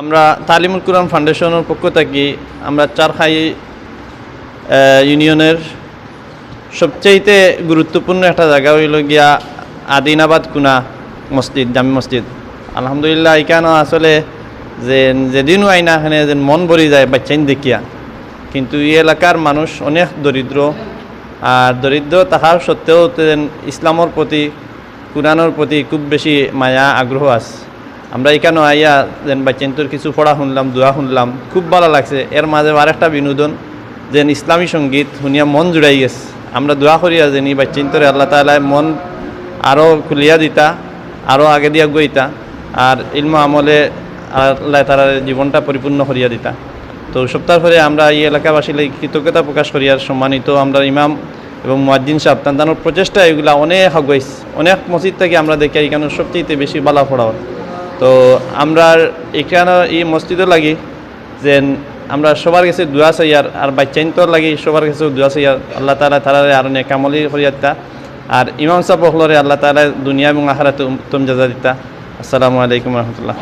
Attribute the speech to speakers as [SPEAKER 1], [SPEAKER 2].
[SPEAKER 1] আমরা তালিমুল কুরআন ফাউন্ডেশনের পক্ষ থেকে আমরা চারখাই ইউনিয়নের সবচেয়েতে গুরুত্বপূর্ণ একটা জায়গা হইল গিয়া আদিনাবাদ কুনা মসজিদ, জামি মসজিদ। আলহামদুলিল্লাহ, এখানে আসলে যে, যেদিনও আইনা এখানে যে মন ভরি যায় বাচ্চাইন দেখিয়া। কিন্তু এই এলাকার মানুষ অনেক দরিদ্র আর দরিদ্র তাহার সত্ত্বেও ইসলামর প্রতি, কোরআনের প্রতি খুব বেশি মায়া, আগ্রহ আছে। আমরা এখানে আইয়া যেন বাচ্চান্তর কিছু পড়া শুনলাম, দোয়া শুনলাম, খুব ভালো লাগছে। এর মাঝে আরেকটা বিনোদন, যেন ইসলামী সংগীত শুনিয়া মন জুড়াই গেছে। আমরা দোয়া করিয়া যেন এই বাচ্চান্তরে আল্লাহ তালায় মন আরও খুলিয়া দিতা আরও আগে দিয়া গইতা, আর ইলম আমলে আল্লাহ তার জীবনটা পরিপূর্ণ করিয়া দিতা। তো সপ্তাহ পরে আমরা এই এলাকাবাসী কৃতজ্ঞতা প্রকাশ করিয়ার সম্মানিত আমরা ইমাম এবং মুয়াজ্জিন সাহেব তান্তানোর প্রচেষ্টা এগুলা অনেক হগাইস অনেক মসজিদ থেকে আমরা দেখি এখানে সবচেয়ে বেশি বালা পড়া হয়। তো আমরা এখানে এই মসজিদও লাগি যে আমরা সবার কাছে দোয়া চাইয়ার আর বাচ্চাইন্তর লাগি সবার কাছে দোয়া চাইয়ার আল্লাহ তালা তারা আর নেকামলি করিয়াতা আর ইমাম সাহেব হলরে আল্লাহ তালা দুনিয়া এবং আহারাতে উত্তম জাজা দিতা। আসসালামু আলাইকুম রহমতুল্লাহ।